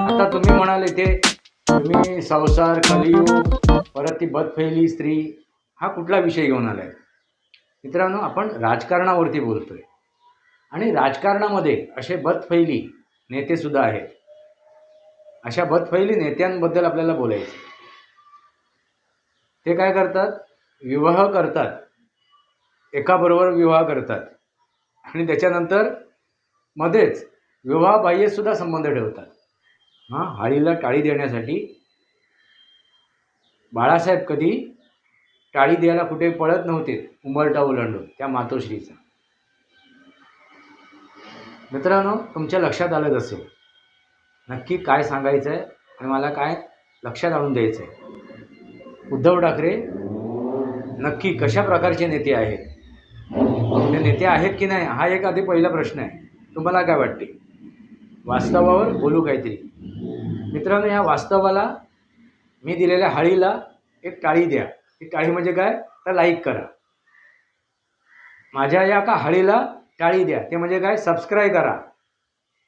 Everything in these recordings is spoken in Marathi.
आता तुम्ही म्हणाले ते तुम्ही संसार कलियुग परत ती बदफैली स्त्री हा कुठला विषय घेऊन आलाय? मित्रांनो आपण राजकारणावरती बोलतोय. आणि राजकारणामध्ये असे बदफैली नेतेसुद्धा आहेत. अशा बदफैली नेत्यांबद्दल आपल्याला बोलायचं ते काय करतात? विवाह करतात. एकाबरोबर विवाह करतात. आणि त्याच्यानंतर मध्येच विवाहबाह्यसुद्धा संबंध ठेवतात. हां हाळीला टाळी देण्यासाठी बाळासाहेब कधी टाळी द्यायला कुठे पळत नव्हते उंबरटा ओलांडून त्या मातोश्रीचा. मित्रांनो तुमच्या लक्षात आलंच असेल नक्की काय सांगायचं आहे आणि मला काय लक्षात आणून द्यायचं आहे उद्धव ठाकरे नक्की कशा प्रकारचे नेते आहेत? ते नेते आहेत की नाही? हा एक आधी पहिला प्रश्न आहे. तुम्हाला काय वाटते? वास्तवावर बोलू काहीतरी. मित्रांनो या वास्तवाला मी दिलेल्या हाळीला एक टाळी द्या. ती टाळी म्हणजे काय? तर लाईक करा. माझ्या या का हाळीला टाळी द्या. ते म्हणजे काय? सबस्क्राईब करा.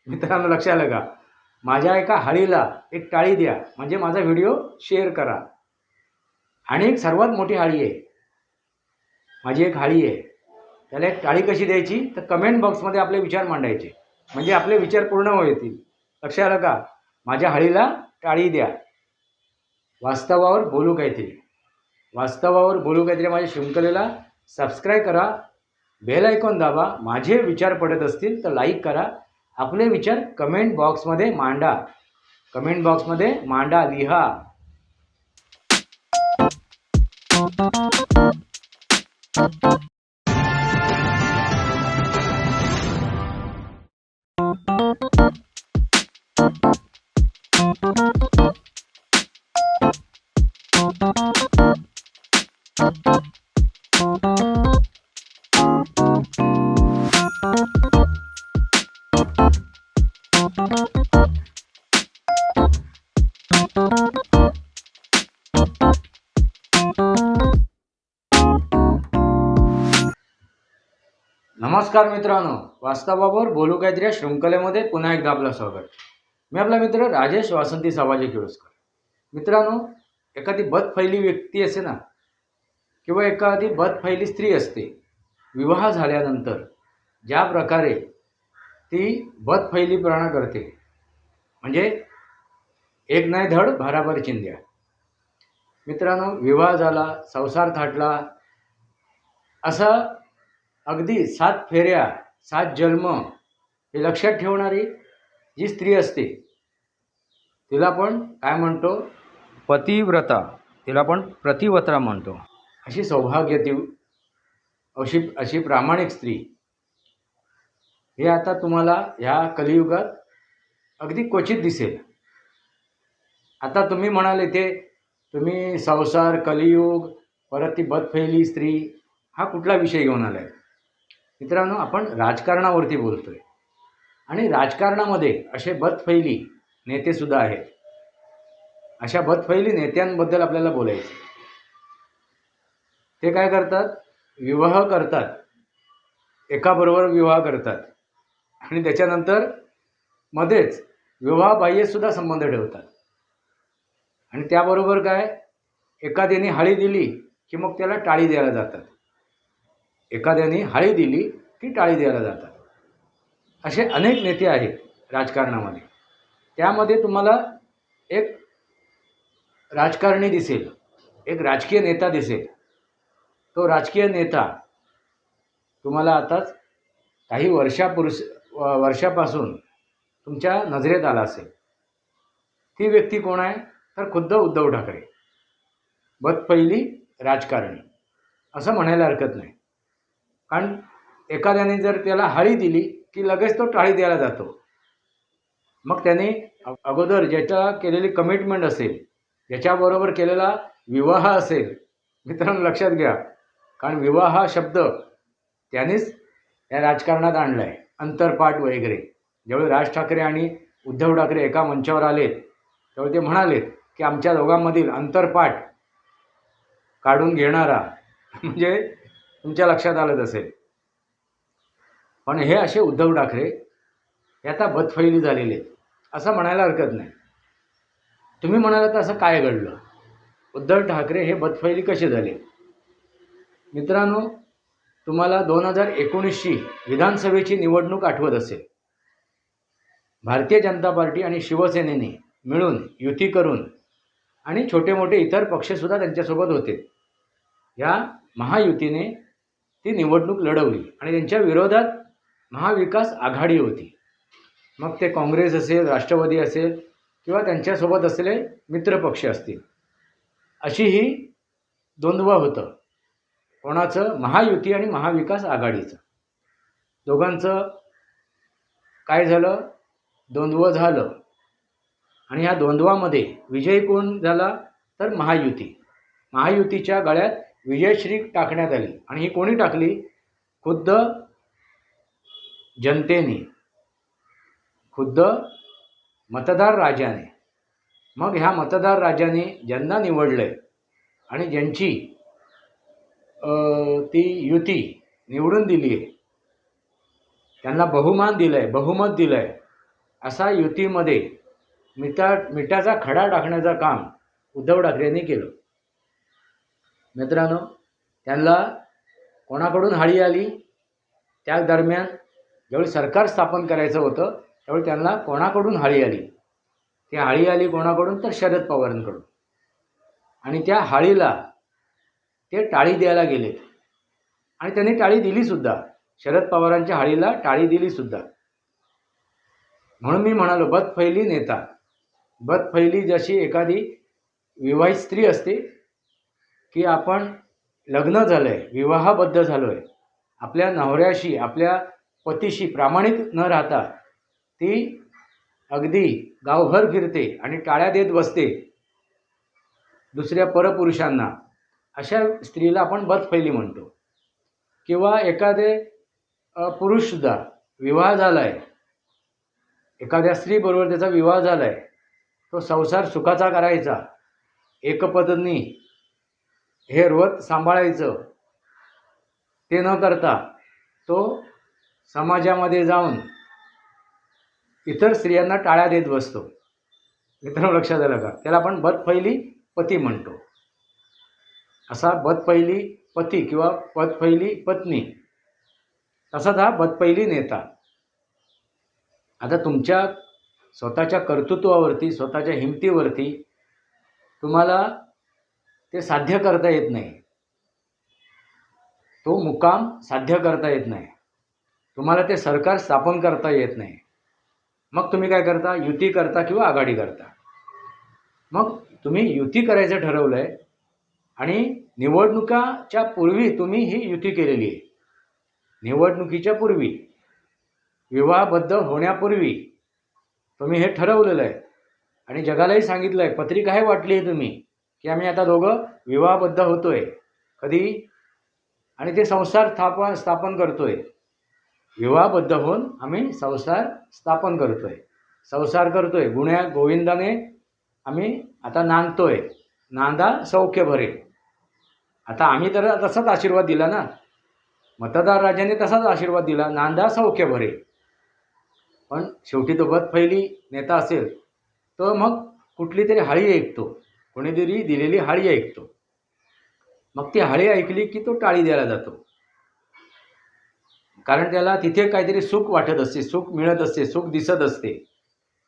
मित्रांनो लक्षात आलं का माझ्या एका हाळीला एक टाळी द्या. म्हणजे माझा व्हिडिओ शेअर करा. आणि एक सर्वात मोठी हाळी आहे. माझी एक हाळी आहे. त्याला एक टाळी कशी द्यायची? तर कमेंट बॉक्समध्ये आपले विचार मांडायचे. म्हणजे आपले विचार पूर्ण होतील. लक्षात आलं का? माझ्या हळीला टाळी द्या. वास्तवावर बोलू काहीतरी. वास्तवावर बोलू काहीतरी माझ्या शृंखलेला सबस्क्राईब करा. बेल ऐकून दाबा. माझे विचार पडत असतील तर लाईक करा. आपले विचार कमेंट बॉक्समध्ये मांडा. कमेंट बॉक्समध्ये मांडा लिहा. नमस्कार मित्रांनो वास्तवावर बोलू काहीतरी या शृंखलेमध्ये पुन्हा एकदा आपलं स्वागत. मी आपला मित्र राजेश वासंती सामाजिक केळुसकर मित्रांनो एखादी बदफैली व्यक्ती असते ना किंवा एखादी बदफैली स्त्री असते विवाह झाल्यानंतर ज्या प्रकारे ती बदफैलीपणा करते म्हणजे एक नाही धड भाराभर चिंध्या. मित्रांनो विवाह झाला संसार थाटला. असं अगदी सात फेऱ्या सात जन्म हे लक्षात ठेवणारी जी स्त्री असते तिला पण काय म्हणतो? पतिव्रता. तिला आपण प्रतिव्रता म्हणतो. अशी सौभाग्यती अशी अशी प्रामाणिक स्त्री. हे आता तुम्हाला ह्या कलियुगात अगदी क्वचित दिसेल. आता तुम्ही म्हणाल इथे तुम्ही संसार कलियुग परत ती बदफैली स्त्री हा कुठला विषय घेऊन आलाय? मित्रांनो आपण राजकारणावरती बोलतोय. आणि राजकारणामध्ये असे बदफैली नेतेसुद्धा आहेत. अशा बदफैली नेत्यांबद्दल आपल्याला बोलायचं ते काय करतात? विवाह करतात. एकाबरोबर विवाह करतात. आणि त्याच्यानंतर मध्येच विवाहबाह्यसुद्धा संबंध ठेवतात. आणि त्याबरोबर काय? एखाद्याने हाळी दिली की मग त्याला टाळी द्यायला जातात. एखाद्याने हाळी दिली की टाळी द्यायला जातात. असे अनेक नेते आहेत राजकारणामध्ये. त्यामध्ये तुम्हाला एक राजकारणी दिसेल एक राजकीय नेता दिसेल. तो राजकीय नेता तुम्हाला आताच काही वर्षापुरुष व- वर्षापासून तुमच्या नजरेत आला असेल. ती व्यक्ती कोण आहे? तर खुद्द उद्धव ठाकरे. बत पहिली राजकारणी. असं म्हणायला हरकत नाही. कारण एखाद्याने जर त्याला हाळी दिली की लगेच तो टाळी द्यायला जातो. मग त्याने अगोदर ज्याच्या केलेली कमिटमेंट असेल ज्याच्याबरोबर केलेला विवाह असेल मित्रांनो लक्षात घ्या. कारण विवाह हा शब्द त्यानेच या राजकारणात आणला आहे अंतरपाठ वगैरे. ज्यावेळी राज ठाकरे आणि उद्धव ठाकरे एका मंचावर आलेत त्यावेळी ते म्हणालेत की आमच्या दोघांमधील अंतरपाठ काढून घेणारा म्हणजे तुमच्या लक्षात आलंच असेल. पण हे असे उद्धव ठाकरे हे आता बदफैली झालेले आहेत. असं म्हणायला हरकत नाही. तुम्ही म्हणालात असं काय घडलं? उद्धव ठाकरे हे बदफैली कसे झाले? मित्रांनो तुम्हाला दोन हजार एकोणीसची विधानसभेची निवडणूक आठवत असेल. भारतीय जनता पार्टी आणि शिवसेनेने मिळून युती करून आणि छोटे मोठे इतर पक्षसुद्धा त्यांच्यासोबत होते. या महायुतीने ती निवडणूक लढवली आणि त्यांच्या विरोधात महाविकास आघाडी होती. मग ते काँग्रेस असेल राष्ट्रवादी असेल किंवा त्यांच्यासोबत असलेले मित्रपक्ष असतील. अशी ही द्वंद्व होतं. कोणाचं? महायुती आणि महाविकास आघाडीचं. दोघांचं काय झालं? द्वंद्व झालं. आणि ह्या द्वंद्वामध्ये विजय कोण झाला? तर महायुती. महायुतीच्या गळ्यात विजयश्री टाकण्यात आली. आणि ही कोणी टाकली? खुद्द जनतेने. खुद्द मतदार राजाने मग ह्या मतदार राजाने ज्यांना निवडलं आहे आणि ज्यांची ती युती निवडून दिली आहे त्यांना बहुमान दिलं आहे बहुमत दिलं आहे असा युतीमध्ये मिठा मिठाचा खडा टाकण्याचं काम उद्धव ठाकरेंनी केलं. मित्रांनो त्यांना कोणाकडून हाळी आली? त्या दरम्यान ज्यावेळी सरकार स्थापन करायचं होतं त्यावेळी त्यांना कोणाकडून हाळी आली? ती हाळी आली कोणाकडून? तर शरद पवारांकडून. आणि त्या हाळीला ते टाळी द्यायला गेलेत. आणि त्यांनी टाळी दिलीसुद्धा शरद पवारांच्या हाळीला टाळी दिलीसुद्धा म्हणून मी म्हणालो बदफैली नेता. बदफैली जशी एखादी विवाहित स्त्री असते की आपण लग्न झालं आहे विवाहाबद्ध झालो आहे आपल्या नवऱ्याशी आपल्या पतीशी प्रामाणिक न राहता ती अगदी गावभर फिरते आणि टाळ्या देत बसते दुसऱ्या परपुरुषांना अशा स्त्रीला आपण बदफैली म्हणतो. किंवा एखादे पुरुषसुद्धा विवाह झाला आहे एखाद्या स्त्रीबरोबर त्याचा विवाह झाला आहे तो संसार सुखाचा करायचा. एकपदनी हे व्रत सांभाळायचं. ते न करता तो समाजामध्ये जाऊन इतर स्त्रियांना टाळ्या देत बसतो. मित्रांनो लक्षात आलं का? त्याला आपण बदफैली पती म्हणतो. असा बदपैली पती किंवा बदपैली पत्नी तसाच हा बदपैली नेता. आता तुमच्या स्वतःच्या कर्तृत्वावरती स्वतःच्या हिमतीवरती तुम्हाला ते साध्य करता येत नाही. तो मुकाम साध्य करता येत नाही. तुम्हाला ते सरकार स्थापन करता येत नाही. मग तुम्ही काय करता? युती करता किंवा आघाडी करता? मग तुम्ही युती करायचं ठरवलं आहे आणि निवडणुकाच्या पूर्वी तुम्ही ही युती केलेली आहे. निवडणुकीच्या पूर्वी विवाहबद्ध होण्यापूर्वी तुम्ही हे ठरवलेलं आहे. आणि जगालाही सांगितलं आहे पत्रिकाही वाटली आहे तुम्ही की आम्ही आता दोघं विवाहबद्ध होतो आहे कधी? आणि ते संसार स्थापन स्थापन करतो आहे विवाहबद्ध होऊन आम्ही संसार स्थापन करतो आहे संसार करतो आहे गुण्या गोविंदाने आम्ही आता नांदतो आहे नांदा सौख्य भरे. आता आम्ही तर तसाच आशीर्वाद दिला ना. मतदार राजाने तसाच आशीर्वाद दिला. नांदा सौख्य भरे. पण शेवटी तो बदफैली नेता असेल तर मग कुठली तरी हाळी ऐकतो. कोणीतरी दिलेली हाळी ऐकतो. मग ती हाळी ऐकली की तो टाळी द्यायला जातो. कारण त्याला तिथे काहीतरी सुख वाटत असते सुख मिळत असते सुख दिसत असते.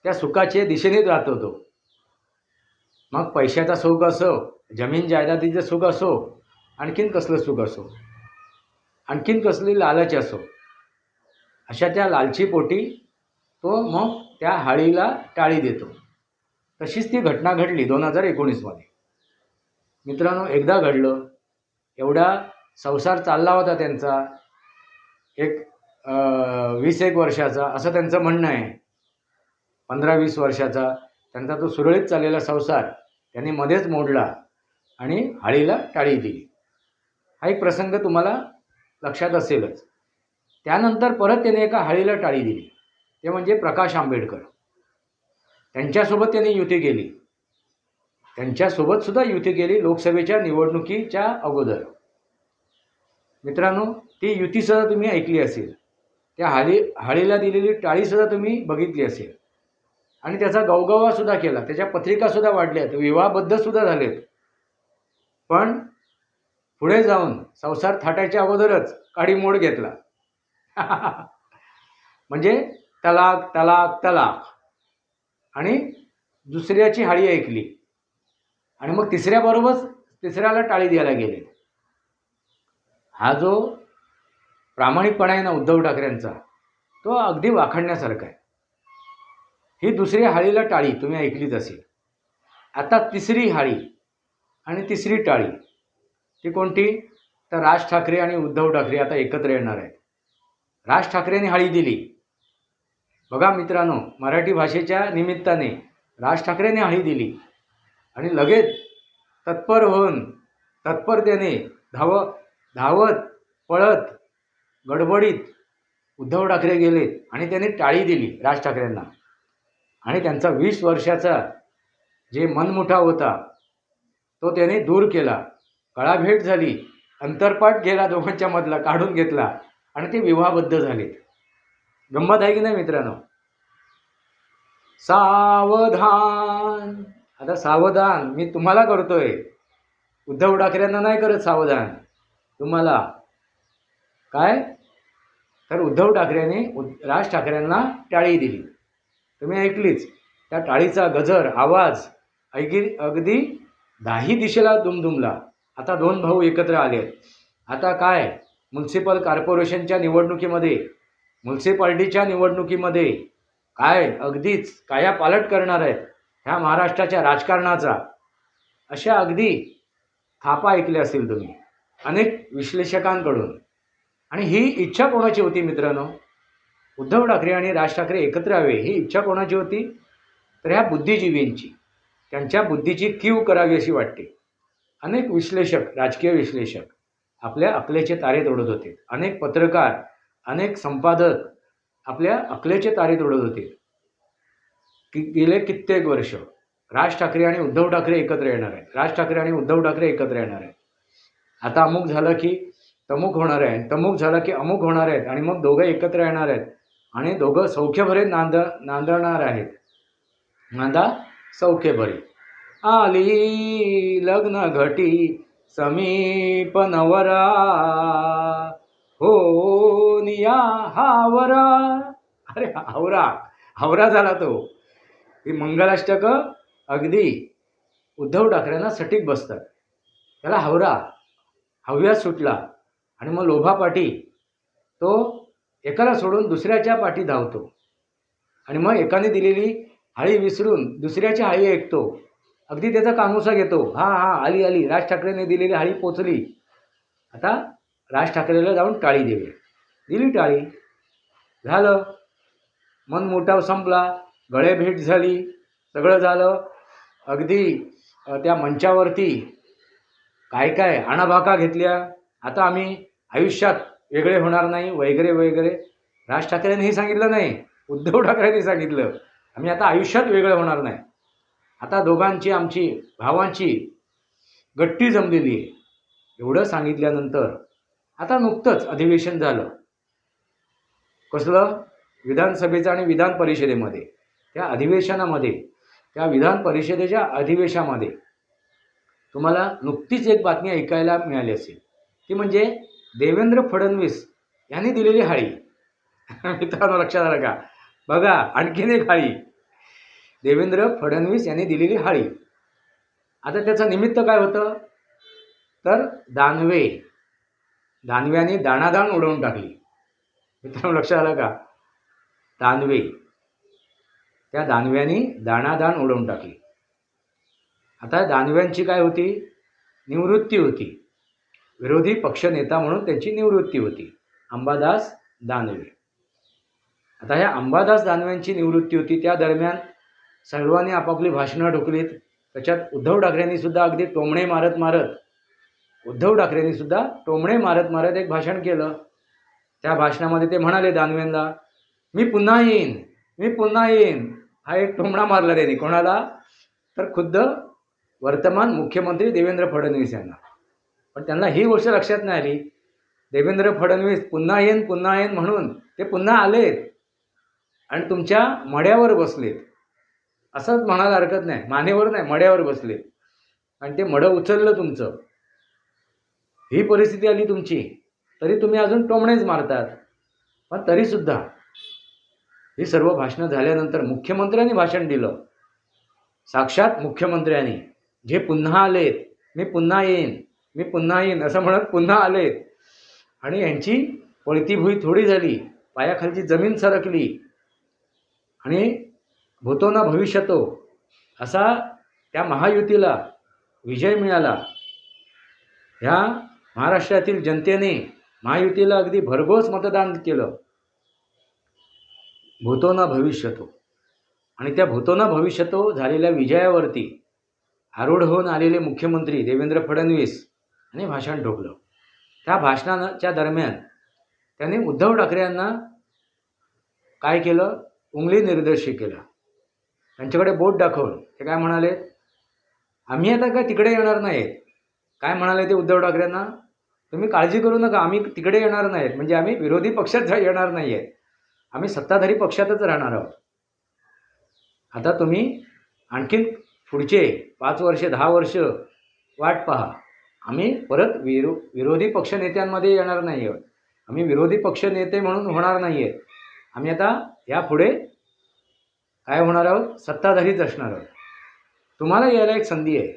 त्या सुखाचे दिशेनेच राहतो तो. मग पैशाचा सुख असो जमीन जायदादीचं सुख असो आणखीन कसलं सुख असो? आणखीन कसली लालच असो? अशा त्या लालची पोटी तो मग त्या हाळीला टाळी देतो. तशीच ती घटना घडली दोन हजार एकोणीसमध्ये. मित्रांनो एकदा घडलं. एवढा संसार चालला होता त्यांचा. एक वीस एक वर्षाचा असं त्यांचं म्हणणं आहे. पंधरा वीस वर्षाचा. त्यांचा तो सुरळीत चाललेला संसार त्यांनी मध्येच मोडला आणि हाळीला टाळी दिली. हा एक प्रसंग तुम्हाला लक्षात असेलच. त्यानंतर परत त्याने एका हाळीला टाळी दिली. ते म्हणजे प्रकाश आंबेडकर. त्यांच्यासोबत त्यांनी युती केली. त्यांच्यासोबतसुद्धा युती केली लोकसभेच्या निवडणुकीच्या अगोदर. मित्रांनो ती युतीसुद्धा तुम्ही ऐकली असेल. त्या हाळी हाळीला दिलेली टाळीसुद्धा तुम्ही बघितली असेल. आणि त्याचा गवगवासुद्धा केला. त्याच्या पत्रिकासुद्धा वाढल्या वाढल्यात. विवाहबद्धसुद्धा झालेत. पण पुढे जाऊन संसार थाटायच्या अगोदरच काडी मोड घेतला. म्हणजे तलाक तलाक तलाक. आणि दुसऱ्याची हाळी ऐकली. आणि मग तिसऱ्याबरोबरच तिसऱ्याला टाळी द्यायला गेले. हा जो प्रामाणिकपणा आहे ना उद्धव ठाकरेंचा तो अगदी वाखाणण्यासारखा आहे. ही दुसरी हाळीला टाळी तुम्ही ऐकलीच असेल. आता तिसरी हाळी आणि तिसरी टाळी ती कोणती? तर राज ठाकरे आणि उद्धव ठाकरे आता एकत्र येणार आहेत. राज ठाकरेंनी हाळी दिली. बघा मित्रांनो मराठी भाषेच्या निमित्ताने राज ठाकरेंनी हाळी दिली. आणि लगेच तत्पर होऊन तत्परतेने धाव धावत पळत गडबडीत उद्धव ठाकरे गेले आणि त्यांनी टाळी दिली राज ठाकरेंना. आणि त्यांचा वीस वर्षाचा जे मनमुठा होता तो त्याने दूर केला. कळाभेट झाली अंतरपाठ गेला दोघांच्या मधला काढून घेतला आणि ते विवाहबद्ध झाले गंमत आहे की नाही मित्रांनो? सावधान. आता सावधान मी तुम्हाला करतोय. उद्धव ठाकरेंना नाही करत सावधान. तुम्हाला. काय? तर उद्धव ठाकरेंनी उद राज ठाकरेंना टाळी दिली. तुम्ही ऐकलीच. त्या टाळीचा गजर आवाज ऐकी अगदी दाही दिशेला दुमदुमला. आता दोन भाऊ एकत्र आले. आता काय? म्युन्सिपल कॉर्पोरेशनच्या निवडणुकीमध्ये म्युन्सिपाल्टीच्या निवडणुकीमध्ये काय अगदीच काया पालट करणार आहेत ह्या महाराष्ट्राच्या राजकारणाचा अशा अगदी थापा ऐकल्या असतील तुम्ही अनेक विश्लेषकांकडून. आणि ही इच्छा कोणाची होती मित्रांनो? उद्धव ठाकरे आणि राज ठाकरे एकत्र यावे ही इच्छा कोणाची होती? तर ह्या बुद्धिजीवींची त्यांच्या बुद्धीची कीव करावी अशी वाटते. अनेक विश्लेषक राजकीय विश्लेषक आपल्या अकलेचे तारे तोडत होते. अनेक पत्रकार अनेक संपादक आपल्या अकलेचे तारे तोडत होते. की गेले कित्येक वर्ष राज ठाकरे आणि उद्धव ठाकरे एकत्र येणार आहेत. राज ठाकरे आणि उद्धव ठाकरे एकत्र येणार आहेत. आता अमुक झालं की तमुक होणार आहे तमुक झालं की अमुक होणार आहेत आणि मग दोघं एकत्र येणार आहेत आणि दोघं सौख्यभरे नांद नांदणार आहेत. नांदा सौख्यभरे आली लग्न घटी समीप नवरा हो निया हावरा. अरे हावरा. हावरा झाला तो. ही मंगलाष्टक अगदी उद्धव ठाकरेंना सटीक बसतात. त्याला हावरा हव्या सुटला आणि मग लोभापाठी तो एकाला सोडून दुसऱ्याच्या पाठी धावतो. आणि मग एकाने दिलेली हाळी विसरून दुसऱ्याची हाळी ऐकतो. अगदी त्याचा कामोसा घेतो. हां हां आली आली. राज ठाकरेने दिलेली हाळी पोचली. आता राज ठाकरेला जाऊन टाळी देवे. दिली टाळी. झालं. मन मोठाव संपला. गळे भेट झाली. सगळं झालं. अगदी त्या मंचावरती काय काय आणाभाका घेतल्या. आता आम्ही आयुष्यात वेगळे होणार नाही वगैरे वगैरे. राज ठाकरेंनी हे सांगितलं नाही. उद्धव ठाकरेंनी सांगितलं. आम्ही आता आयुष्यात वेगळं होणार नाही. आता दोघांची आमची भावांची गट्टी जमलेली आहे. एवढं सांगितल्यानंतर आता नुकतंच अधिवेशन झालं. कसलं? विधानसभेचं आणि विधान परिषदेमध्ये. त्या अधिवेशनामध्ये त्या विधान परिषदेच्या अधिवेशनामध्ये तुम्हाला नुकतीच एक बातमी ऐकायला मिळाली असेल. ती म्हणजे देवेंद्र फडणवीस यांनी दिलेली हाळी. मित्रांनो लक्षात आलं का बघा आणखीन एक हाळी. देवेंद्र फडणवीस यांनी दिलेली हाळी. आता त्याचं निमित्त काय होतं? तर दानवे. दानव्याने दाणादाण उडवून टाकली. मित्रांनो लक्षात आलं का? दानवे. त्या दानव्यांनी दाणादाण उडवून टाकली. आता दानव्यांची काय होती? निवृत्ती होती. विरोधी पक्षनेता म्हणून त्यांची निवृत्ती होती. अंबादास दानवे. आता ह्या अंबादास दानव्यांची निवृत्ती होती त्या दरम्यान सर्वांनी आपापली भाषणं ढोकलीत. त्याच्यात उद्धव ठाकरेंनी सुद्धा अगदी टोमणे मारत मारत उद्धव ठाकरेंनी सुद्धा टोमणे मारत मारत एक भाषण केलं. त्या भाषणामध्ये ते म्हणाले दानवेंना मी पुन्हा येईन मी पुन्हा येईन. हा एक टोमणा मारला त्यांनी. कोणाला? तर खुद्द वर्तमान मुख्यमंत्री देवेंद्र फडणवीस यांना. पण त्यांना ही गोष्ट लक्षात नाही आली. देवेंद्र फडणवीस पुन्हा येईन पुन्हा येईन म्हणून ते पुन्हा आलेत आणि तुमच्या मड्यावर बसलेत. असंच म्हणायला हरकत नाही. मानेवर नाही मड्यावर बसले आणि ते मडं उचललं तुमचं. ही परिस्थिती आली तुमची. तरी तुम्ही अजून टोमणेच मारतात. पण तरीसुद्धा ही सर्व भाषणं झाल्यानंतर मुख्यमंत्र्यांनी भाषण दिलं. साक्षात मुख्यमंत्र्यांनी जे पुन्हा आलेत मी पुन्हा येईन मी पुन्हा येईन असं म्हणत पुन्हा आलेत. आणि यांची पळती भुई थोडी झाली पायाखालची जमीन सरकली. आणि भूतो ना भविष्यतो असा त्या महायुतीला विजय मिळाला. ह्या महाराष्ट्रातील जनतेने महायुतीला अगदी भरघोस मतदान केलं. भूतोना भविष्यतो. आणि त्या भूतोना भविष्यतो झालेल्या विजयावरती आरूढ होऊन आलेले मुख्यमंत्री देवेंद्र फडणवीस यांनी भाषण ठोकलं. त्या भाषणाच्या दरम्यान त्यांनी उद्धव ठाकरे यांना काय केलं? उंगली निर्देशी केला. त्यांच्याकडे बोट दाखवून ते काय म्हणाले? आम्ही आता काय तिकडे येणार नाहीत. काय म्हणाले ते उद्धव ठाकरेंना तुम्ही काळजी करू नका आम्ही तिकडे येणार नाहीत. म्हणजे आम्ही विरोधी पक्षात येणार नाही आहेत आम्ही सत्ताधारी पक्षातच राहणार आहोत. आता तुम्ही आणखीन पुढचे पाच वर्ष दहा वर्ष वाट पहा. आम्ही परत विरो विरोधी पक्षनेत्यांमध्ये येणार नाही आहोत आम्ही विरोधी पक्षनेते म्हणून होणार नाही आहेत आम्ही आता यापुढे काय होणार आहोत? सत्ताधारीच असणार आहोत. तुम्हाला यायला एक संधी आहे.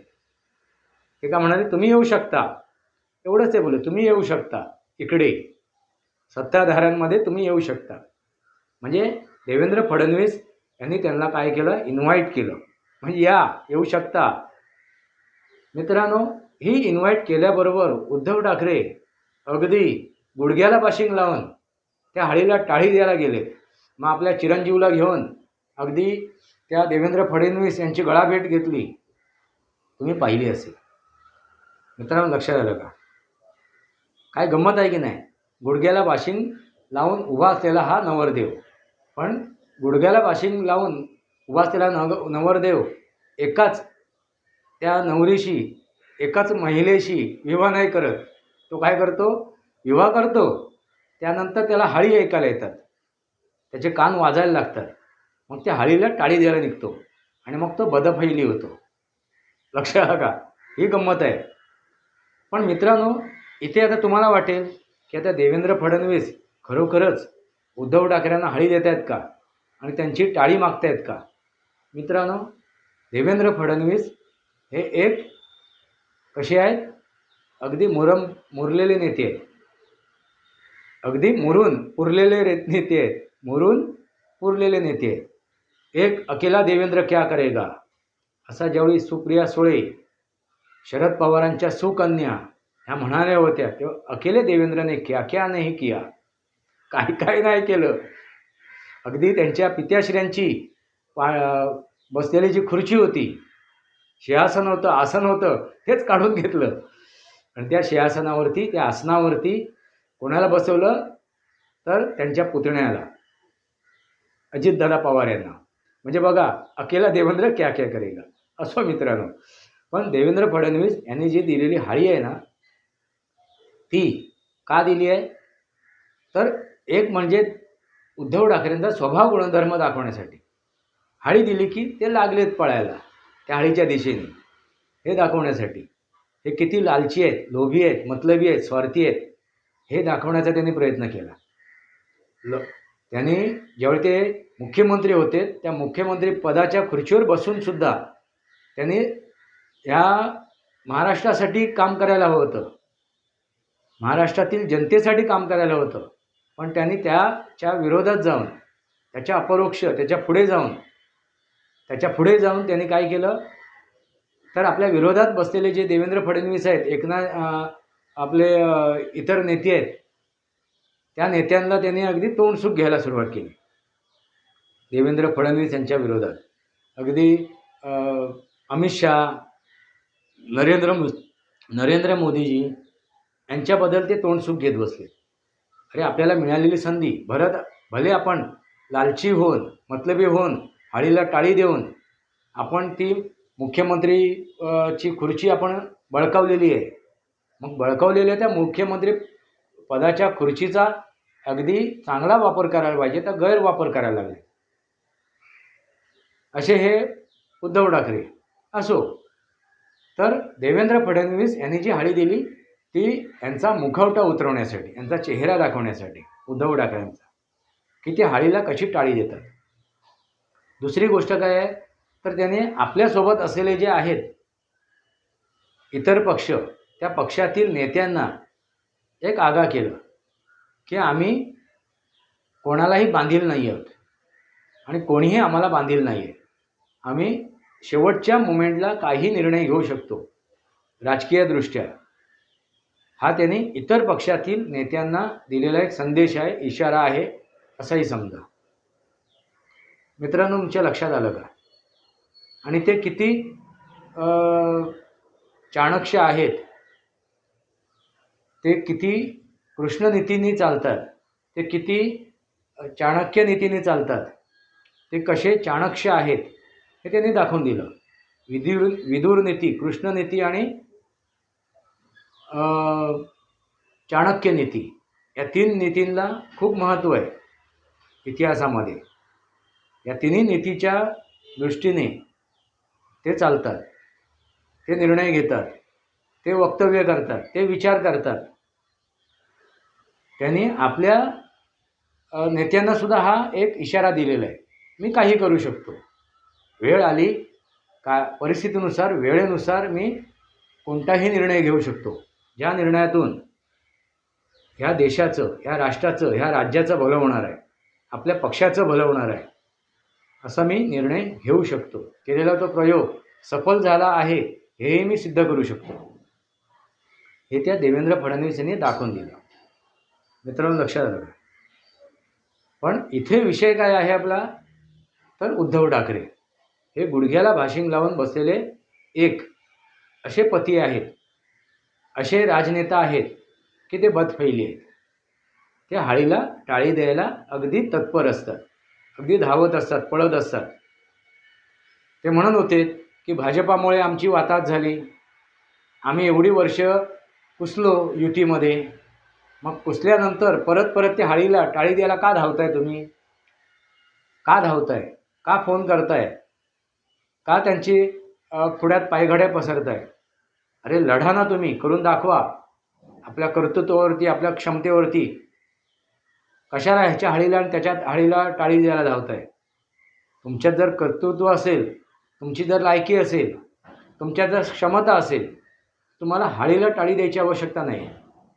ते का म्हणाले? तुम्ही येऊ शकता. एवढंच ते बोलले तुम्ही येऊ शकता इकडे. सत्ताधाऱ्यांमध्ये तुम्ही येऊ शकता. म्हणजे देवेंद्र फडणवीस यांनी त्यांना काय केलं? इन्व्हाइट केलं. म्हणजे या येऊ शकता. मित्रांनो ही इन्व्हाइट केल्याबरोबर उद्धव ठाकरे अगदी गुडघ्याला पाशिंग लावून त्या हळीला टाळी द्यायला गेले. मग आपल्या चिरंजीवला घेऊन अगदी त्या देवेंद्र फडणवीस यांची गळाभेट घेतली. तुम्ही पाहिली असेल. मित्रांनो लक्षात आलं का? काय गंमत आहे की नाही? गुडघ्याला बाशिंग लावून उभा असलेला हा नवरदेव. पण गुडघ्याला बाशिंग लावून उभा असलेला नव नवरदेव एकाच त्या नवरीशी एकाच महिलेशी विवाह नाही करत. तो काय करतो? विवाह करतो. त्यानंतर त्याला हळी ऐकायला येतात. त्याचे कान वाजायला लागतात. मग त्या हळीला टाळी द्यायला निघतो. आणि मग तो बदफैली होतो. लक्षात का? ही गंमत आहे. पण मित्रांनो इथे आता तुम्हाला वाटेल की आता देवेंद्र फडणवीस खरोखरच उद्धव ठाकरेंना हळी देत आहेत का? आणि त्यांची टाळी मागतायत का? मित्रांनो देवेंद्र फडणवीस हे एक कसे आहेत? अगदी मुरम मुरलेले नेते आहेत. अगदी मुरून पुरलेले रे नेते आहेत. मुरून पुरलेले नेते आहेत. एक अकेला देवेंद्र क्या करेगा? असा ज्यावेळी सुप्रिया सुळे शरद पवारांच्या सुकन्या ह्या म्हणाल्या होत्या तेव्हा अकेले देवेंद्रने क्या क्या नाही किया? काही काही नाही केलं. अगदी त्यांच्या पित्याश्र्यांची पा बसलेली जी खुर्ची होती सिंहासन होतं आसन होतं तेच काढून घेतलं. आणि त्या सिंहासनावरती त्या आसनावरती कोणाला बसवलं? तर त्यांच्या पुतण्याला अजितदादा पवार यांना. म्हणजे बघा अकेला देवेंद्र क्या क्या करेगा? असो मित्रांनो. पण देवेंद्र फडणवीस यांनी जी दिलेली हाळी आहे ना ती का दिली आहे? तर एक म्हणजे उद्धव ठाकरेंचा स्वभाव गुणधर्म दाखवण्यासाठी. हाळी दिली की ते लागलेत पळायला त्या हाळीच्या दिशेने. हे दाखवण्यासाठी. हे किती लालची आहेत लोभी आहेत मतलबी आहेत स्वार्थी आहेत हे दाखवण्याचा त्यांनी प्रयत्न केला. ल त्यांनी ज्यावेळी ते मुख्यमंत्री होते त्या मुख्यमंत्री पदाच्या खुर्चीवर बसूनसुद्धा त्यांनी ह्या महाराष्ट्रासाठी काम करायला हवं होतं. महाराष्ट्रातील जनतेसाठी काम करायला होतं. पण त्यांनी त्याच्या विरोधात जाऊन त्याच्या अपरोक्ष त्याच्या पुढे जाऊन त्याच्या पुढे जाऊन त्यांनी काय केलं? तर आपल्या विरोधात बसलेले जे देवेंद्र फडणवीस आहेत एकनाथ आपले इतर नेते आहेत त्या नेत्यांना त्यांनी अगदी तोंडसुख घ्यायला सुरुवात केली. देवेंद्र फडणवीस यांच्या विरोधात. अगदी अमित शहा नरेंद्र नरेंद्र मोदीजी यांच्याबद्दल ते तोंडसुख घेत बसले. अरे आपल्याला मिळालेली संधी भरत भले आपण लालची होऊन मतलबी होऊन हाळीला टाळी देऊन आपण ती मुख्यमंत्री ची खुर्ची आपण बळकावलेली आहे. मग बळकावलेल्या त्या मुख्यमंत्री पदाच्या खुर्चीचा अगदी चांगला वापर करायला पाहिजे तर गैरवापर करायला लागले. असे हे उद्धव ठाकरे असो. तर देवेंद्र फडणवीस यांनी जी हाळी दिली ती यांचा मुखवटा उतरवण्यासाठी यांचा चेहरा दाखवण्यासाठी उद्धव ठाकरेंचा की ते हाळीला कशी टाळी देतात? दुसरी गोष्ट काय आहे? तर त्याने आपल्यासोबत असलेले जे आहेत इतर पक्ष त्या पक्षातील नेत्यांना एक आगा केलं की आम्ही कोणालाही बांधील नाही आहोत आणि कोणीही आम्हाला बांधील नाही आहे. आम्ही शेवटच्या मुमेंटला काही निर्णय घेऊ शकतो राजकीयदृष्ट्या. हा त्यांनी इतर पक्षातील नेत्यांना दिलेला एक संदेश आहे इशारा आहे असाही समजा. मित्रांनो तुमच्या लक्षात आलं का? आणि ते किती चाणक्य आहेत ते किती कृष्णनीतीने चालतात ते किती चाणक्य नीतीने चालतात ते कसे चाणक्य आहेत हे त्यांनी दाखवून दिलं. विधुर विदुर नीती कृष्णनीती आणि चाणक्य नीती. या तीन नीतींना खूप महत्त्व आहे इतिहासामध्ये. या तिन्ही नीतीच्या दृष्टीने ते चालतात ते निर्णय घेतात ते वक्तव्य करतात ते विचार करतात. त्यांनी आपल्या नेत्यांनासुद्धा नेत्यांना सुद्धा हा एक इशारा दिलेला आहे. मी काही करू शकतो. वेळ आली का परिस्थितीनुसार वेळेनुसार मी कोणताही निर्णय घेऊ शकतो. ज्या निर्णयातून ह्या देशाचं ह्या राष्ट्राचं ह्या राज्याचं भलं होणार आहे. आपल्या पक्षाचं भलं होणार आहे. असा मी निर्णय घेऊ शकतो. केलेला तो प्रयोग सफल झाला आहे हेही मी सिद्ध करू शकतो. हे त्या देवेंद्र फडणवीस यांनी दाखवून दिलं. मित्रांनो लक्षात आलं पण इथे विषय काय आहे आपला? तर उद्धव ठाकरे. हे गुडघ्याला भाषिंग लावून बसलेले एक असे पती आहेत. असे राजनेता आहेत की ते बदफैली आहेत. ते हाळीला टाळी द्यायला अगदी तत्पर असतात. अगदी धावत असतात पळत असतात. ते म्हणत होते की भाजपामुळे आमची वाताहत झाली. आम्ही एवढी वर्ष पुसलो युतीमध्ये. मग पुसल्यानंतर परत परत ते हाळीला टाळी द्यायला का धावताय तुम्ही? का धावताय? का फोन करताय? का त्यांची अ, पुढ्यात पायघड्या पसरताय? अरे लढा ना तुम्ही करून दाखवा. आपल्या कर्तृत्वावरती आपल्या क्षमतेवरती. कशाला ह्याच्या हाळीला आणि त्याच्यात हाळीला टाळी द्यायला धावताय? तुमच्यात जर कर्तृत्व असेल तुमची जर लायकी असेल तुमच्यात जर क्षमता असेल तुम्हाला हाळीला टाळी द्यायची आवश्यकता नाही.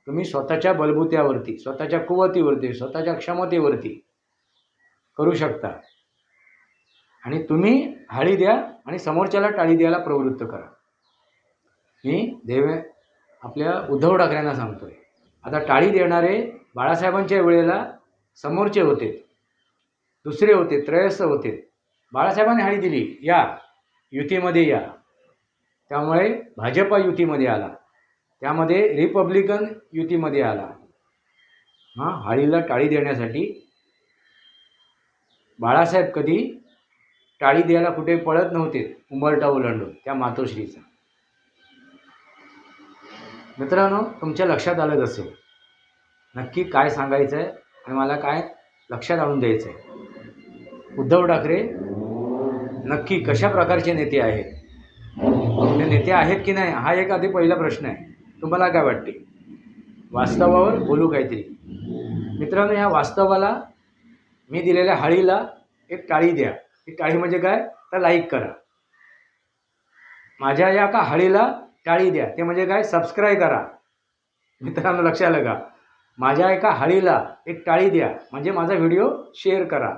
तुम्ही स्वतःच्या बलबुत्यावरती स्वतःच्या कुवतीवरती स्वतःच्या क्षमतेवरती करू शकता. आणि तुम्ही हाळी द्या आणि समोरच्याला टाळी द्यायला प्रवृत्त करा. मी देवे आपल्या उद्धव ठाकरेंना सांगतो आहे आता टाळी देणारे बाळासाहेबांच्या वेळेला समोरचे होते दुसरे होते त्रयस्थ होते. बाळासाहेबांनी हाळी दिली या युतीमध्ये या. त्यामुळे भाजपा युतीमध्ये आला. त्यामध्ये रिपब्लिकन युतीमध्ये आला. हां हाळीला टाळी देण्यासाठी बाळासाहेब कधी टाळी द्यायला कुठे पळत नव्हते उंबरटा ओलांडून त्या मातोश्रीचा. मित्रांनो तुमच्या लक्षात आलंच असेल. नक्की काय सांगायचं आहे आणि मला काय लक्षात आणून द्यायचं आहे उद्धव ठाकरे नक्की कशा प्रकारचे नेते आहेत? ते नेते आहेत की नाही? हा एक आधी पहिला प्रश्न आहे. तुम्हाला काय वाटते? वास्तवावर बोलू काहीतरी. मित्रांनो या वास्तवाला मी दिलेल्या हाळीला एक टाळी द्या. ही टाळी म्हणजे काय? तर लाईक करा. माझ्या या का हाळीला टाळी द्या. ते म्हणजे काय? सबस्क्राईब करा. मित्रांनो लक्षात आलं का माझ्या एका हाळीला एक टाळी द्या. म्हणजे माझा व्हिडिओ शेअर करा.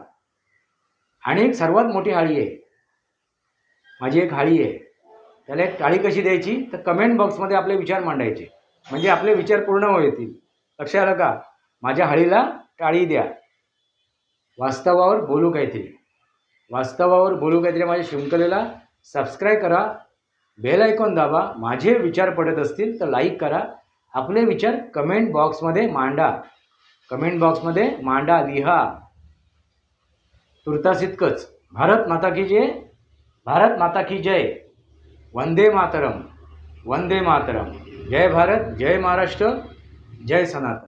आणि एक सर्वात मोठी हाळी आहे. माझी एक हाळी आहे. त्याला एक टाळी कशी द्यायची? तर कमेंट बॉक्समध्ये आपले विचार मांडायचे. म्हणजे आपले विचार पूर्ण होतील. लक्षात आलं का माझ्या हाळीला टाळी द्या. वास्तवावर बोलू काहीतरी. वास्तवावर बोलू काहीतरी माझ्या शृंखलेला सबस्क्राईब करा. बेल आयकॉन दाबा माझे विचार पडत असतील तर लाईक करा. आपले विचार कमेंट बॉक्समध्ये मांडा. कमेंट बॉक्समध्ये मांडा लिहा. तुर्तास इतकंच. भारत माता की जय. भारत माता की जय. वंदे मातरम. वंदे मातरम. जय भारत जय महाराष्ट्र जय सनातन.